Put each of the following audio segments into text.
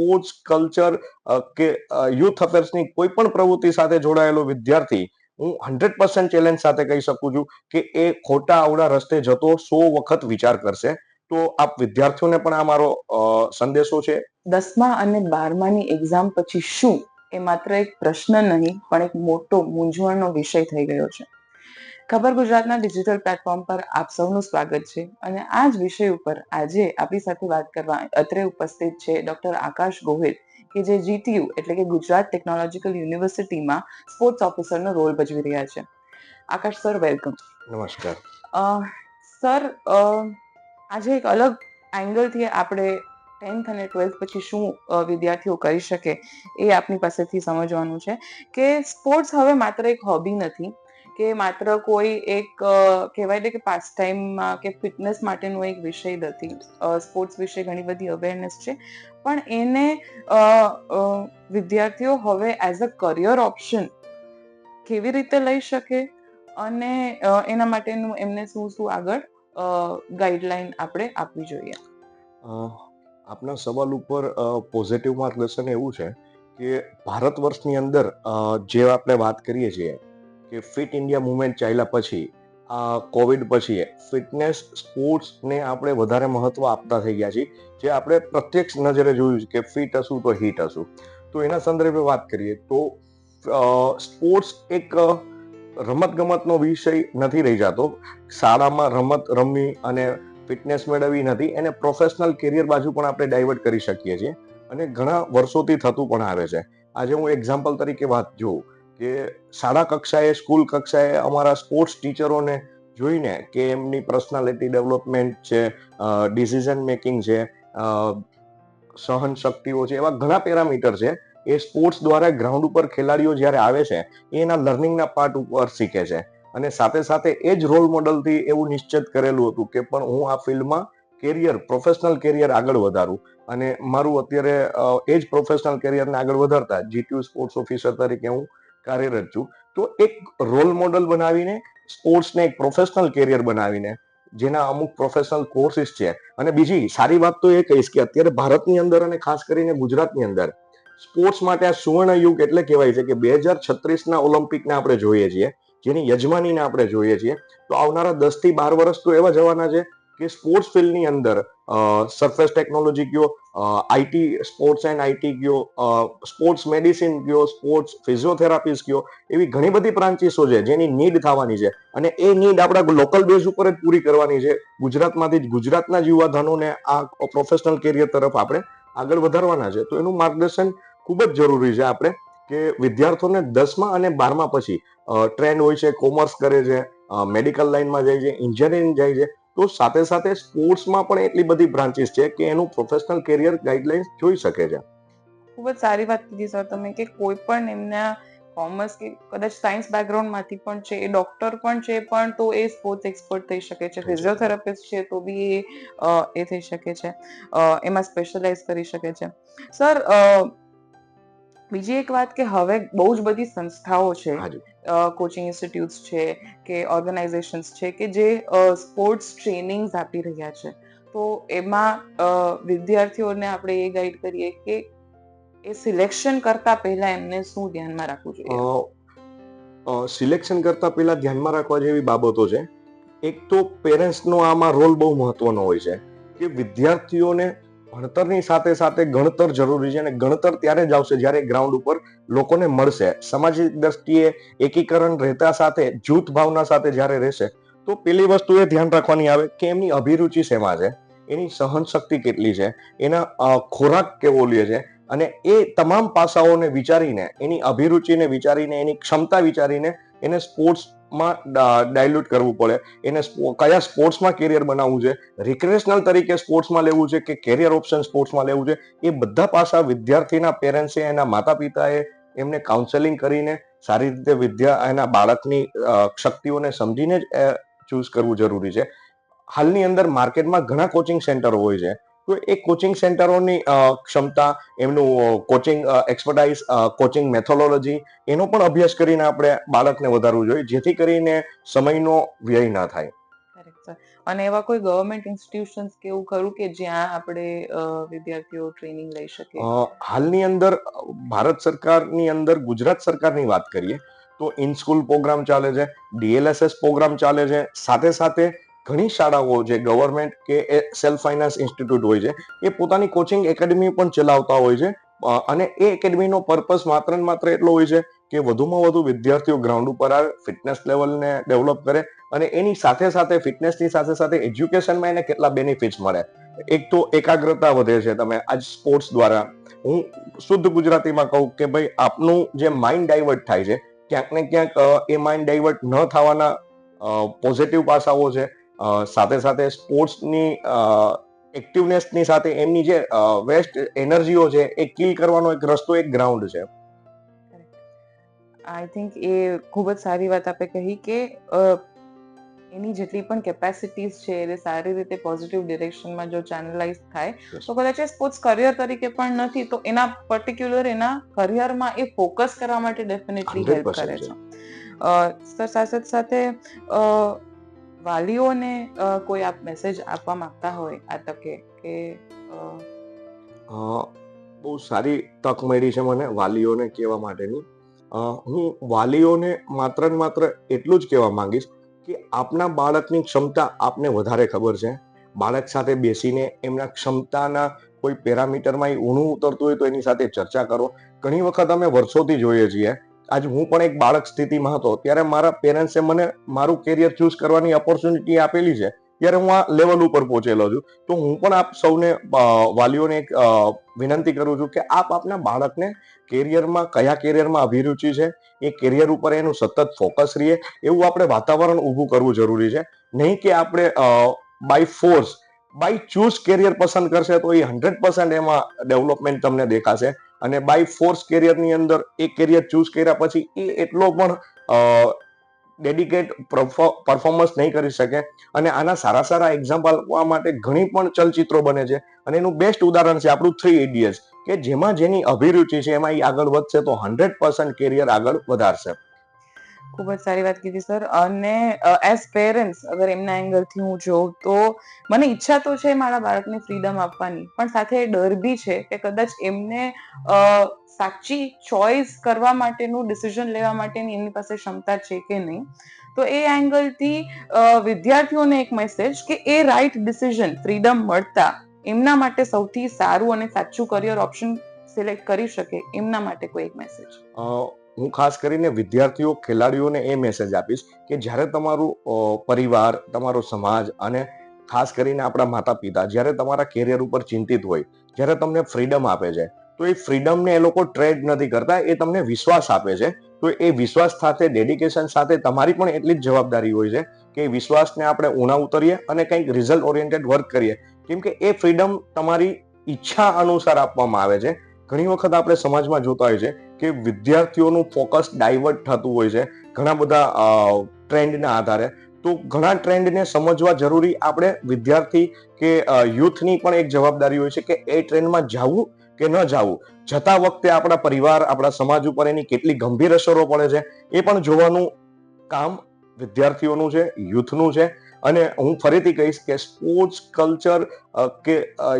Sports, culture કે youth અફેર્સની કોઈ પણ પ્રવૃત્તિ સાથે જોડાયેલો વિદ્યાર્થી, હું હંડ્રેડ પર્સન્ટ ચેલેન્જ સાથે કહી શકું છું કે એ ખોટા આવડા રસ્તે જતો સો વખત વિચાર કરશે. તો આપ વિદ્યાર્થીઓને પણ આ મારો સંદેશો છે? દસમા અને બારમાની એક્ઝામ પછી શું? એ માત્ર એક પ્રશ્ન નહીં, પણ એક મોટો મૂંઝવણનો વિષય થઈ ગયો છે. ખબર ગુજરાતના ડિજિટલ પ્લેટફોર્મ પર આપ સૌનું સ્વાગત છે. અને આ જ વિષય ઉપર આજે આપણી સાથે વાત કરવા અત્રે ઉપસ્થિત છે ડોક્ટર આકાશ ગોહિલ કે જે જીટીયુ એટલે કે ગુજરાત ટેકનોલોજીકલ યુનિવર્સિટીમાં સ્પોર્ટ્સ ઓફિસરનો રોલ ભજવી રહ્યા છે. આકાશ સર વેલકમ નમસ્કાર. સર આજે એક અલગ એંગલથી આપણે ટેન્થ અને ટ્વેલ્થ પછી શું વિદ્યાર્થીઓ કરી શકે એ આપની પાસેથી સમજવાનું છે કે સ્પોર્ટ્સ હવે માત્ર એક હોબી નથી કે માત્ર કોઈ એક કહેવાય ને કે પાસ ટાઈમમાં કે ફિટનેસ માટેનો એક વિષય નથી સ્પોર્ટ્સ વિશે ઘણી બધી અવેરનેસ છે. પણ એને વિદ્યાર્થીઓ હવે એઝ અ કરિયર ઓપ્શન કેવી રીતે લઈ શકે? અને એના માટેનું એમને શું શું આગળ ગાઈડલાઈન આપણે આપવી જોઈએ? આપના સવાલ ઉપર પોઝિટિવ માર્ગદર્શન એવું છે કે ભારત વર્ષની અંદર જે આપણે વાત કરીએ છીએ કે ફિટ ઇન્ડિયા મુવમેન્ટ ચાલ્યા પછી, આ કોવિડ પછી ફિટનેસ સ્પોર્ટ્સને આપણે વધારે મહત્વ આપતા થઈ ગયા છીએ. જે આપણે પ્રત્યક્ષ નજરે જોયું છે કે ફિટ હશું તો હિટ હશું. તો એના સંદર્ભે વાત કરીએ તો સ્પોર્ટ્સ એક રમતગમતનો વિષય નથી રહી જતો. શાળામાં રમત રમવી અને ફિટનેસ મેળવવી નથી. એને પ્રોફેશનલ કેરિયર બાજુ પણ આપણે ડાયવર્ટ કરી શકીએ છીએ. અને ઘણા વર્ષોથી થતું પણ આવે છે. આજે હું એક્ઝામ્પલ તરીકે વાત જોઉં. કે શાળા કક્ષાએ, સ્કૂલ કક્ષાએ અમારા સ્પોર્ટ્સ ટીચરોને જોઈને કે એમની પર્સનાલિટી ડેવલપમેન્ટ છે ડિસિઝન મેકિંગ છે સહન શક્તિઓ છે, એવા ઘણા પેરામીટર છે. એ સ્પોર્ટ્સ દ્વારા ગ્રાઉન્ડ ઉપર ખેલાડીઓ જ્યારે આવે છે, એ એના લર્નિંગના પાર્ટ ઉપર શીખે છે. અને સાથે સાથે એ જ રોલ મોડલથી એવું નિશ્ચિત કરેલું હતું કે પણ હું આ ફિલ્ડમાં કેરિયર પ્રોફેશનલ કેરિયર આગળ વધારું. અને મારું અત્યારે એ જ પ્રોફેશનલ કેરિયરને આગળ વધારતા જીટીયુ સ્પોર્ટ્સ ઓફિસર તરીકે હું કાર્યરત છું. તો એક રોલ મોડલ બનાવીને સ્પોર્ટ્સને એક પ્રોફેશનલ કેરિયર બનાવીને, જેના અમુક પ્રોફેશનલ કોર્સિસ છે. અને બીજી સારી વાત તો એ કહીશ કે અત્યારે ભારતની અંદર અને ખાસ કરીને ગુજરાતની અંદર સ્પોર્ટ્સ માટે આ સુવર્ણ યુગ એટલે કહેવાય છે કે બે હજાર છત્રીસના ઓલિમ્પિકને આપણે જોઈએ છીએ, જેની યજમાનીને આપણે જોઈએ છીએ, તો આવનારા દસથી બાર વર્ષ તો એવા જવાના છે કે સ્પોર્ટ્સ ફિલ્ડની અંદર સરફેસ ટેકનોલોજી કયો આઈટી સ્પોર્ટ્સ એન્ડ આઈટી કયો સ્પોર્ટ્સ મેડિસિન કયો સ્પોર્ટ્સ ફિઝિયોથેરાપીસ ગયો એવી ઘણી બધી બ્રાન્ચીસો છે જેની નીડ થવાની છે. અને એ નીડ આપણા લોકલ બેઝ ઉપર જ પૂરી કરવાની છે. ગુજરાતમાંથી જ ગુજરાતના યુવાધનોને આ પ્રોફેશનલ કેરિયર તરફ આપણે આગળ વધારવાના છે. તો એનું માર્ગદર્શન ખૂબ જ જરૂરી છે આપણે, કે વિદ્યાર્થીઓને દસમા અને બારમા પછી ટ્રેન્ડ હોય છે કોમર્સ કરે છે મેડિકલ લાઇનમાં જાય છે એન્જિનિયરિંગ જાય છે તો સાથે સાથે સ્પોર્ટ્સમાં પણ એટલી બધી બ્રાન્ચીસ છે કે એનું પ્રોફેશનલ કેરિયર ગાઈડલાઇન્સ જોઈ શકે છે ખૂબ જ સારી વાત કીધી સર તમે કે કોઈ પણ એમના કોમર્સ કે કદાચ સાયન્સ બેકગ્રાઉન્ડમાંથી પણ છે એ ડોક્ટર પણ છે પણ તો એ સ્પોર્ટ્સ એક્સપર્ટ થઈ શકે છે. ફિઝિયોથેરાપિસ્ટ છે તો બી એ એ થઈ શકે છે એમાં સ્પેશિયલાઇઝ કરી શકે છે સર બીજી એક વાત કે હવે બહુ જ બધી સંસ્થાઓ છે કોચિંગ ઇન્સ્ટિટ્યૂટ્સ છે કે ઓર્ગેનાઇઝેશન્સ છે કે જે સ્પોર્ટ્સ ટ્રેનિંગ્સ આપી રહ્યા છે. તો એમાં વિદ્યાર્થીઓને આપણે એ ગાઈડ કરીએ કે એ સિલેક્શન કરતા પહેલા એમને શું ધ્યાનમાં રાખવું જોઈએ? સિલેક્શન કરતા પહેલા ધ્યાનમાં રાખવા જેવી બાબતો છે. એક તો પેરેન્ટ્સનો આમાં રોલ બહુ મહત્વનો હોય છે કે વિદ્યાર્થીઓને ભણતરની સાથે સાથે ગણતર જરૂરી છે અને ગણતર ત્યારે જ આવશે જ્યારે ગ્રાઉન્ડ ઉપર લોકોને મળશે. સામાજિક દ્રષ્ટિએ એકીકરણ રહેતા સાથે, જૂથ ભાવના સાથે જ્યારે રહેશે, તો પેલી વસ્તુ એ ધ્યાન રાખવાની આવે કે એમની અભિરુચિ શેમાં છે? એની સહન શક્તિ કેટલી છે? એના ખોરાક કેવો લે છે? અને એ તમામ પાસાઓને વિચારીને, એની અભિરુચિને વિચારીને, એની ક્ષમતા વિચારીને એને સ્પોર્ટ્સમાં ડાયલ્યુટ કરવું પડે. એને કયા સ્પોર્ટ્સમાં કેરિયર બનાવવું છે? રિક્રેશનલ તરીકે સ્પોર્ટ્સમાં લેવું છે કે કેરિયર ઓપ્શન સ્પોર્ટ્સમાં લેવું છે? એ બધા પાસા વિદ્યાર્થીના પેરેન્ટ્સે એના માતા પિતાએ એમને કાઉન્સેલિંગ કરીને સારી રીતે વિદ્યા, એના બાળકની શક્તિઓને સમજીને જ ચૂઝ કરવું જરૂરી છે. હાલની અંદર માર્કેટમાં ઘણા કોચિંગ સેન્ટરો હોય છે. તો એ કોચિંગ સેન્ટરોની ક્ષમતા એમનું કોચિંગ એક્સપર્ટાઇઝ કોચિંગ મેથોલોજી એનો પણ અભ્યાસ કરીને આપણે બાળકને વધારવું જોઈએ જેથી કરીને સમયનો વ્યય ના થાય. અને એવા કોઈ ગવર્મેન્ટ ઇન્સ્ટિટ્યુશન્સ કે એવું ખરું કે જ્યાં આપણે વિદ્યાર્થીઓ ટ્રેનિંગ લઈ શકે? હાલની અંદર ભારત સરકારની અંદર ગુજરાત સરકારની વાત કરીએ તો ઇન સ્કૂલ પ્રોગ્રામ ચાલે છે ડીએલએસએસ પ્રોગ્રામ ચાલે છે સાથે સાથે ઘણી શાળાઓ જે ગવર્મેન્ટ કે સેલ્ફ ફાઇનાન્સ ઇન્સ્ટિટ્યૂટ હોય છે, એ પોતાની કોચિંગ એકેડમી પણ ચલાવતા હોય છે. અને એ એકેડમીનો પર્પસ માત્ર ને માત્ર એટલો હોય છે કે વધુમાં વધુ વિદ્યાર્થીઓ ગ્રાઉન્ડ ઉપર આવે ફિટનેસ લેવલને ડેવલપ કરે અને એની સાથે સાથે ફિટનેસની સાથે સાથે એજ્યુકેશનમાં એને કેટલા બેનિફિટ્સ મળે. એક તો એકાગ્રતા વધે છે તમે આજ સ્પોર્ટ્સ દ્વારા. હું શુદ્ધ ગુજરાતીમાં કહું કે ભાઈ આપનું જે માઇન્ડ ડાયવર્ટ થાય છે, ક્યાંક ને ક્યાંક એ માઇન્ડ ડાયવર્ટ ન થવાના પોઝિટિવ પાસાઓ છે. સાથે સાથે સ્પોર્ટ્સની એક્ટિવનેસની સાથે એમની જે વેસ્ટ એનર્જીઓ છે એ કિલ કરવાનો એક રસ્તો એક ગ્રાઉન્ડ છે. આઈ થિંક એ ખૂબ જ સારી વાત આપે કહી કે એની જેટલી પણ કેપેસિટીઝ છે એ સારી રીતે પોઝિટિવ ડિરેક્શનમાં જો ચેનલાઇઝ થાય તો કદાચ એ સ્પોર્ટ્સ કરિયર તરીકે પણ નથી તો એના પર્ટિક્યુલર એના કરિયરમાં એ ફોકસ કરવા માટે ડેફિનેટલી હેલ્પ કરે છે. સર સાથે સાથે વાલીઓને કોઈ આપ મેસેજ આપવા માંગતા હોય આ તકે કે બહુ સારી તક મળી છે મને વાલીઓને કહેવા માટેની. હું વાલીઓને માત્ર ને માત્ર એટલું જ કહેવા માંગીશ કે આપના બાળકની ક્ષમતા આપને વધારે ખબર છે. બાળક સાથે બેસીને એમના ક્ષમતાના કોઈ પેરામીટરમાં ઊણું ઉતરતું હોય તો એની સાથે ચર્ચા કરો. ઘણી વખત અમે વર્ષોથી જોઈએ છીએ આજ હું પણ એક બાળક સ્થિતિમાં હતો. ત્યારે મારા પેરેન્ટ્સે મને મારું કેરિયર ચૂઝ કરવાની ઓપોર્ચ્યુનિટી આપેલી છે. ત્યારે હું આ લેવલ ઉપર પહોંચેલો છું. તો હું પણ આપ સૌને વાલીઓને એક વિનંતી કરું છું કે આપ આપના બાળકને કેરિયરમાં કયા કેરિયરમાં અભિરુચિ છે, એ કેરિયર ઉપર એનું સતત ફોકસ રહીએ, એવું આપણે વાતાવરણ ઊભું કરવું જરૂરી છે. નહીં કે આપણે by force by choose career પસંદ કરશે તો એ હંડ્રેડ પર્સન્ટ એમાં ડેવલપમેન્ટ તમને દેખાશે. અને બાય ફોર્સ કેરિયરની અંદર એ કેરિયર ચૂઝ કર્યા પછી એ એટલો પણ ડેડિકેટ પરફોર્મન્સ નહીં કરી શકે. અને આના સારા સારા એક્ઝામ્પલ આપવા માટે ઘણી પણ ચલચિત્રો બને છે. અને એનું બેસ્ટ ઉદાહરણ છે આપણું થ્રી ઇડિયટ્સ કે જેમાં જેની અભિરુચિ છે એમાં એ આગળ વધશે તો હંડ્રેડ પર્સન્ટ કેરિયર આગળ વધારશે. ખૂબ જ સારી વાત કીધી, સર. અને એઝ પેરેન્ટ્સ અગર એમના એંગલથી હું જોઉં, તો મને ઈચ્છા તો છે મારા બાળકને ફ્રીડમ આપવાની, પણ સાથે ડર બી છે કે કદાચ એમને સાચી ચોઇસ કરવા માટેનું ડિસિઝન લેવા માટેની એમની પાસે ક્ષમતા છે કે નહીં. તો એ એંગલથી વિદ્યાર્થીઓને એક મેસેજ કે એ રાઈટ ડિસિઝન ફ્રીડમ મળતા, એમના માટે સૌથી સારું અને સાચું કરિયર ઓપ્શન સિલેક્ટ કરી શકે, એમના માટે કોઈ એક મેસેજ હું ખાસ કરીને વિદ્યાર્થીઓ, ખેલાડીઓને એ મેસેજ આપીશ કે જ્યારે તમારું પરિવાર, તમારો સમાજ અને ખાસ કરીને આપણા માતા પિતા જ્યારે તમારા કેરિયર ઉપર ચિંતિત હોય, જ્યારે તમને ફ્રીડમ આપે છે, તો એ ફ્રીડમને એ લોકો ટ્રેડ નથી કરતા, એ તમને વિશ્વાસ આપે છે. તો એ વિશ્વાસ સાથે ડેડિકેશન સાથે તમારી પણ એટલી જ જવાબદારી હોય છે કે વિશ્વાસને આપણે ઉણા ઉતરીએ અને કંઈક રિઝલ્ટ ઓરિએન્ટેડ વર્ક કરીએ. કેમ કે એ ફ્રીડમ તમારી ઈચ્છા અનુસાર આપવામાં આવે છે. ઘણી વખત આપણે સમાજમાં જોતા હોય છે કે વિદ્યાર્થીઓનું ફોકસ ડાયવર્ટ થતું હોય છે ઘણા બધા ટ્રેન્ડના આધારે. તો ઘણા ટ્રેન્ડને સમજવા જરૂરી આપણે વિદ્યાર્થી કે યુથની પણ એક જવાબદારી હોય છે કે એ ટ્રેન્ડમાં જવું કે ન જવું. જતા વખતે આપણા પરિવાર, આપણા સમાજ ઉપર એની કેટલી ગંભીર અસરો પડે છે એ પણ જોવાનું કામ વિદ્યાર્થીઓનું છે યુથનું છે. અને હું ફરીથી કહીશ કે સ્પોર્ટ્સ કલ્ચર કે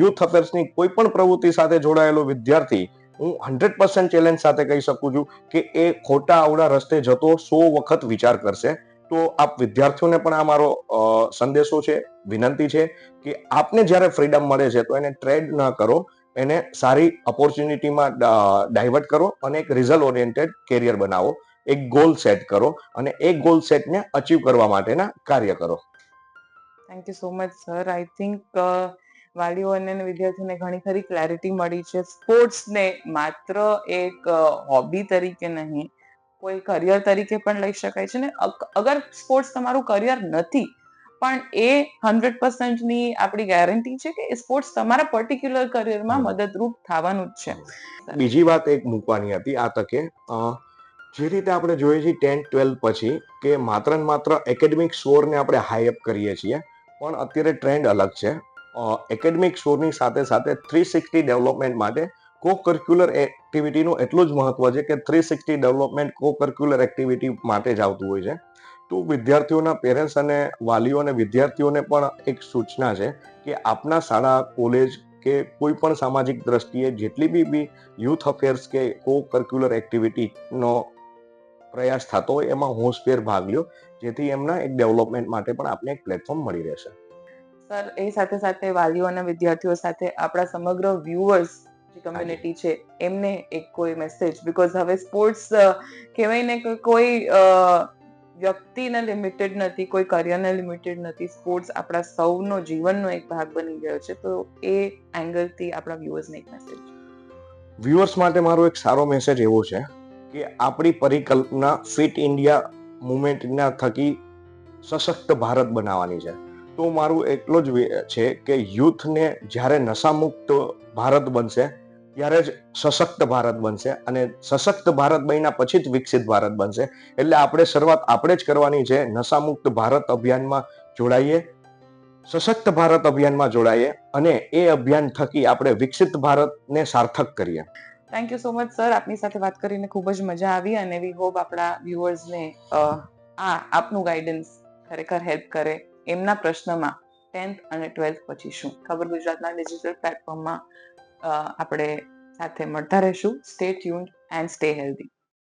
યુથ અફેર્સની કોઈ પણ પ્રવૃત્તિ સાથે જોડાયેલો વિદ્યાર્થી, હું હંડ્રેડ પર્સન્ટ ચેલેન્જ સાથે કહી શકું છું કે એ ખોટા આવડા રસ્તે જતો સો વખત વિચાર કરશે. તો આપ વિદ્યાર્થીઓને પણ આ મારો સંદેશો છે, વિનંતી છે કે આપને જ્યારે ફ્રીડમ મળે છે, તો એને ટ્રેડ ન કરો, એને સારી ઓપોર્ચ્યુનિટીમાં ડાયવર્ટ કરો અને એક રિઝલ્ટ ઓરિએન્ટેડ કેરિયર બનાવો. એક ગોલ સેટ કરો અને એ ગોલ સેટને અચીવ કરવા માટેના કાર્ય કરો. Thank you so much sir I think વાલીઓને અને વિદ્યાર્થીઓને ઘણી ખરી ક્લેરિટી મળી છે. સ્પોર્ટ્સને માત્ર એક હોબી તરીકે નહીં કોઈ કરિયર તરીકે પણ લઈ શકાય છે ને અગર સ્પોર્ટ્સ તમારું કરિયર નથી પણ એ હંડ્રેડ પર્સન્ટની આપણી ગેરંટી છે કે સ્પોર્ટ્સ તમારા પર્ટિક્યુલર કરિયરમાં. મદદરૂપ થવાનું જ છે. બીજી વાત એક મૂકવાની હતી આ તકે અ, જે રીતે આપણે જોઈએ છીએ ટેન્થ ટ્વેલ્થ પછી કે માત્ર ને માત્ર એકેડેમિક સ્કોરને આપણે હાઈઅપ કરીએ છીએ પણ અત્યારે ટ્રેન્ડ અલગ છે. એકેડમિક શોની સાથે સાથે થ્રી સિક્સટી ડેવલપમેન્ટ માટે કો કરિક્યુલર એક્ટિવિટીનું એટલું જ મહત્વ છે કે three sixty development co curricular activity માટે જ આવતું હોય છે. તો વિદ્યાર્થીઓના પેરેન્ટ્સ અને વાલીઓ અને વિદ્યાર્થીઓને પણ એક સૂચના છે કે આપના શાળા કોલેજ કે કોઈ પણ સામાજિક દ્રષ્ટિએ જેટલી બી બી યુથ અફેર્સ કે કો કરિક્યુલર એક્ટિવિટીનો પ્રયાસ થતો હોય, એમાં હોશભેર ભાગ લ્યો. જેથી એમના એક ડેવલપમેન્ટ માટે પણ આપને એક પ્લેટફોર્મ મળી રહેશે. સર એ સાથે સાથે વાલીઓ અને વિદ્યાર્થીઓ સાથે આપણા સમગ્ર વ્યુઅર્સ જે કમ્યુનિટી છે એમને એક કોઈ મેસેજ બીકોઝ હવે સ્પોર્ટ્સ કહેવાય ને કે કોઈ વ્યક્તિને લિમિટેડ નથી કોઈ કરિયરને લિમિટેડ નથી સ્પોર્ટ્સ આપણા સૌનો જીવનનો એક ભાગ બની ગયો છે તો એ એંગલથી આપણા વ્યુઅર્સને એક મેસેજ વ્યુઅર્સ માટે મારો એક સારો મેસેજ એવો છે કે આપણી પરિકલ્પના ફિટ ઇન્ડિયા મુવમેન્ટના થકી સશક્ત ભારત બનાવવાની છે. તો મારું એટલો જ છે કે યુથને જ્યારે નશામુક્ત ભારત બનશે, ત્યારે જ સશક્ત ભારત બનશે અને સશક્ત ભારત બન્યા પછી જ વિકસિત ભારત બનશે. એટલે આપણે શરૂઆત આપણે જ કરવાની છે, નશામુક્ત ભારત અભિયાનમાં જોડાઈએ, સશક્ત ભારત અભિયાનમાં જોડાઈએ અને એ અભિયાન થકી આપણે વિકસિત ભારતને સાર્થક કરીએ. Thank you so much sir આપની સાથે વાત કરીને ખૂબ જ મજા આવી અને વી હોપ આપણા વ્યુઅર્સને આ આપનું ગાઈડન્સ ખરેખર હેલ્પ કરે એમના પ્રશ્નમાં ટેન્થ અને ટ્વેલ્થ પછી શું ખબર ગુજરાતના ડિજિટલ પ્લેટફોર્મમાં આપણે સાથે મળતા રહીશું. Stay tuned and stay healthy